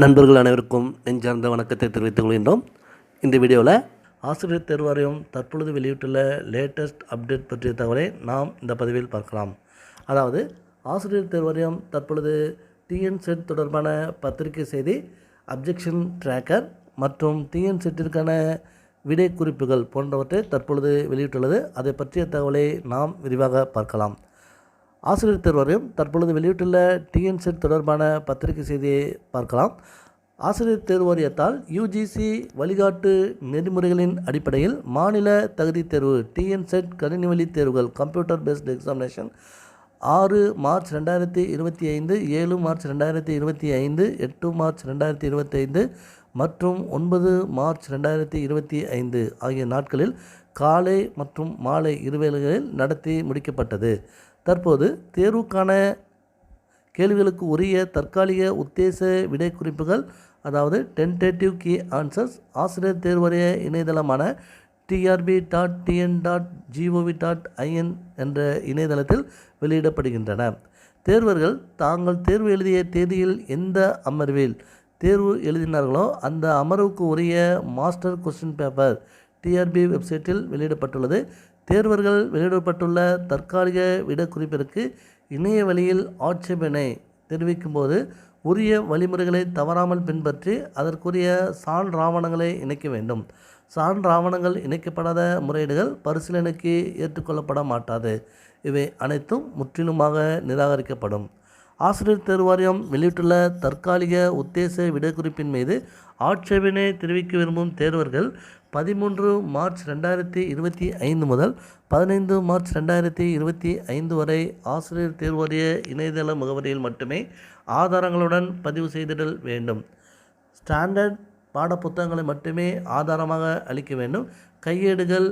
நண்பர்கள் அனைவருக்கும் நெஞ்சார்ந்த வணக்கத்தை தெரிவித்துக் கொள்கின்றோம். இந்த வீடியோவில் ஆசிரியர் தேர்வாரியம் தற்பொழுது வெளியிட்டுள்ள லேட்டஸ்ட் அப்டேட் பற்றிய தகவலை நாம் இந்த பதிவில் பார்க்கலாம். அதாவது ஆசிரியர் தேர்வாரியம் தற்பொழுது டிஎன் செட் தொடர்பான பத்திரிகை செய்தி அப்ஜெக்ஷன் ட்ராக்கர் மற்றும் டிஎன் செட்டிற்கான விடை குறிப்புகள் போன்றவற்றை தற்பொழுது வெளியிட்டுள்ளது. அதை பற்றிய தகவலை நாம் விரிவாக பார்க்கலாம். ஆசிரியர் தேர்வாரியம் தற்பொழுது வெளியிட்டுள்ள டிஎன்செட் தொடர்பான பத்திரிகை செய்தியை பார்க்கலாம். ஆசிரியர் தேர்வாரியத்தால் யுஜிசி வழிகாட்டு நெறிமுறைகளின் அடிப்படையில் மாநில தகுதி தேர்வு டிஎன்செட் கணினி வழி தேர்வுகள் கம்ப்யூட்டர் பேஸ்ட் எக்ஸாமினேஷன் ஆறு மார்ச் ரெண்டாயிரத்தி இருபத்தி ஐந்து ஏழு மார்ச் ரெண்டாயிரத்தி இருபத்தி ஐந்து எட்டு மார்ச் ரெண்டாயிரத்தி இருபத்தைந்து மற்றும் ஒன்பது மார்ச் ரெண்டாயிரத்தி இருபத்தி ஐந்து ஆகிய நாட்களில் காலை மற்றும் மாலை இருவேளைகளில் நடத்தி முடிக்கப்பட்டது. தற்போது தேர்வுக்கான கேள்விகளுக்கு உரிய தற்காலிக உத்தேச விடை குறிப்புகள் அதாவது டென்டேட்டிவ் கீ ஆன்சர்ஸ் ஆசிரியர் தேர்வறைய இணையதளமான TRB dot TN dot GOV dot IN என்ற இணையதளத்தில் வெளியிடப்படுகின்றன. தேர்வர்கள் தாங்கள் தேர்வு எழுதிய தேதியில் எந்த அமர்வில் தேர்வு எழுதினார்களோ அந்த அமர்வுக்கு உரிய மாஸ்டர் கொஸ்டின் பேப்பர் டிஆர்பி வெப்சைட்டில் வெளியிடப்பட்டுள்ளது. தேர்வர்கள் வெளியிடப்பட்டுள்ள தற்காலிக விடக்குறிப்பிற்கு இணைய வழியில் ஆட்சேபனை தெரிவிக்கும்போது உரிய வழிமுறைகளை தவறாமல் பின்பற்றி அதற்குரிய சான்றாவணங்களை இணைக்க வேண்டும். சான்றாவணங்கள் இணைக்கப்படாத முறையீடுகள் பரிசீலனைக்கு ஏற்றுக்கொள்ளப்பட மாட்டாது. இவை அனைத்தும் முற்றிலுமாக நிராகரிக்கப்படும். ஆசிரியர் தேர்வாரியம் வெளியிட்டுள்ள தற்காலிக உத்தேச விடக்குறிப்பின் மீது ஆட்சேபனை தெரிவிக்க விரும்பும் தேர்வர்கள் பதிமூன்று மார்ச் ரெண்டாயிரத்தி இருபத்தி ஐந்து முதல் பதினைந்து மார்ச் ரெண்டாயிரத்தி இருபத்தி ஐந்து வரை ஆசிரியர் தேர்வாரிய இணையதள முகவரியில் மட்டுமே ஆதாரங்களுடன் பதிவு செய்திடல் வேண்டும். ஸ்டாண்டர்ட் பாடப்புத்தகங்களை மட்டுமே ஆதாரமாக அளிக்க வேண்டும். கையேடுகள்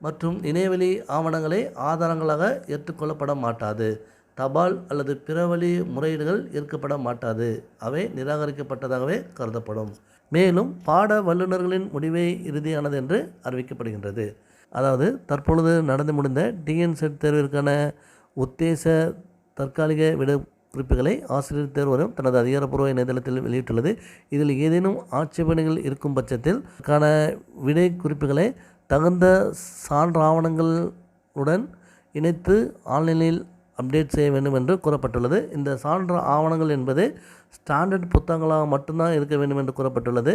மற்றும் இணையவழி ஆவணங்களை ஆதாரங்களாக ஏற்றுக்கொள்ளப்பட மாட்டாது. தபால் அல்லது பிற வழி முறையீடுகள் ஏற்கப்பட மாட்டாது. அவை நிராகரிக்கப்பட்டதாகவே கருதப்படும். மேலும் பாட வல்லுநர்களின் முடிவே இறுதியானது என்று அறிவிக்கப்படுகின்றது. அதாவது தற்பொழுது நடந்து முடிந்த டிஎன் செட் தேர்விற்கான உத்தேச தற்காலிக விட குறிப்புகளை ஆசிரியர் தேர்வரும் தனது அதிகாரப்பூர்வ இணையதளத்தில் வெளியிட்டுள்ளது. இதில் ஏதேனும் ஆட்சேபனைகள் இருக்கும் பட்சத்தில் அதற்கான விடை குறிப்புகளை தகுந்த சான்றாவணங்களுடன் இணைத்து ஆன்லைனில் அப்டேட் செய்ய வேண்டும் என்று கூறப்பட்டுள்ளது. இந்த சான்ற ஆவணங்கள் என்பது ஸ்டாண்டர்ட் புத்தகங்களாக மட்டும்தான் இருக்க வேண்டும் என்று கூறப்பட்டுள்ளது.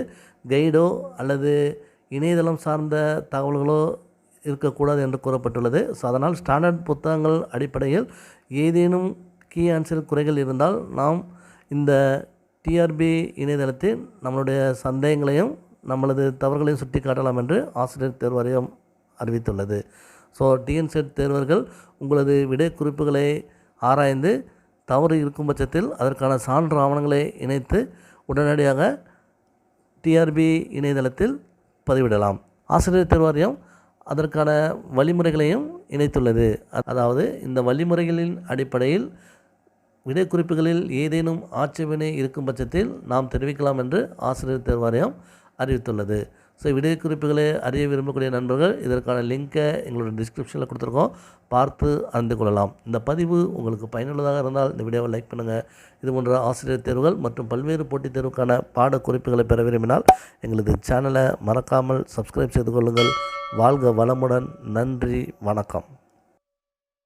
கைடோ அல்லது இணையதளம் சார்ந்த தகவல்களோ இருக்கக்கூடாது என்று கூறப்பட்டுள்ளது. ஸோ அதனால் ஸ்டாண்டர்ட் புத்தகங்கள் அடிப்படையில் ஏதேனும் கீ ஆன்சர் குறைகள் இருந்தால் நாம் இந்த டிஆர்பி இணையதளத்தில் நம்மளுடைய சந்தேகங்களையும் நம்மளது தவறுகளையும் சுட்டி காட்டலாம் என்று ஆசிரியர் தேர்வாரியம் அறிவித்துள்ளது. ஸோ டிஎன்செட் தேர்வர்கள் உங்களது விடை குறிப்புகளை ஆராய்ந்து தவறு இருக்கும் பட்சத்தில் அதற்கான சான்று ஆவணங்களை இணைத்து உடனடியாக டிஆர்பி இணையதளத்தில் பதிவிடலாம். ஆசிரியர் தேர்வாரியம் அதற்கான வழிமுறைகளையும் இணைத்துள்ளது. அதாவது இந்த வழிமுறைகளின் அடிப்படையில் விடைக்குறிப்புகளில் ஏதேனும் ஆட்சேபனை இருக்கும் பட்சத்தில் நாம் தெரிவிக்கலாம் என்று ஆசிரியர் தேர்வாரியம் அறிவித்துள்ளது. ஸோ விடை குறிப்புகளை அறிய விரும்பக்கூடிய நண்பர்கள் இதற்கான லிங்க்கை எங்களோட டிஸ்கிரிப்ஷனில் கொடுத்துருக்கோம். பார்த்து அறிந்து கொள்ளலாம். இந்த பதிவு உங்களுக்கு பயனுள்ளதாக இருந்தால் இந்த வீடியோவை லைக் பண்ணுங்கள் இது போன்ற ஆசிரியர் தேர்வுகள் மற்றும் பல்வேறு போட்டித் தேர்வுக்கான பாட குறிப்புகளை பெற விரும்பினால் எங்களது சேனலை மறக்காமல் சப்ஸ்கிரைப் செய்து கொள்ளுங்கள். வாழ்க வளமுடன். நன்றி. வணக்கம்.